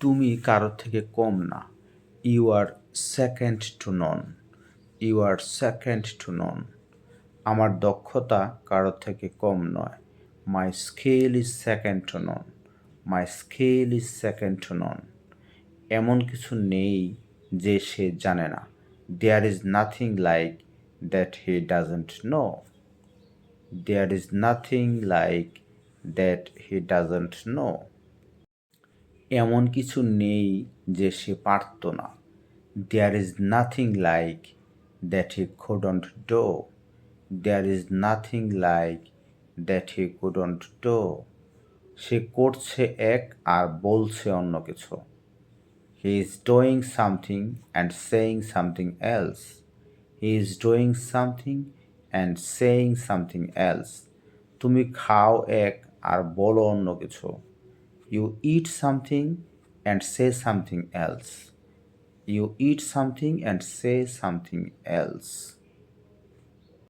তুমি কারোর থেকে কম না। You are second to none you are second to none আমার দক্ষতা কারোর থেকে কম নয়। My skill is second to none my skill is second to none এমন কিছু নেই যে সে জানে না। There is nothing like that he doesn't know there is nothing like that he doesn't know এমন কিছু নেই যে সে পারত না। There is nothing like that he couldn't do there is nothing like that he couldn't do সে করছে এক আর বলছে অন্য কিছু। He is doing something and saying something else he is doing something and saying something else তুমি খাও এক আর বলো অন্য কিছু। You eat something and say something else. You eat something and say something else.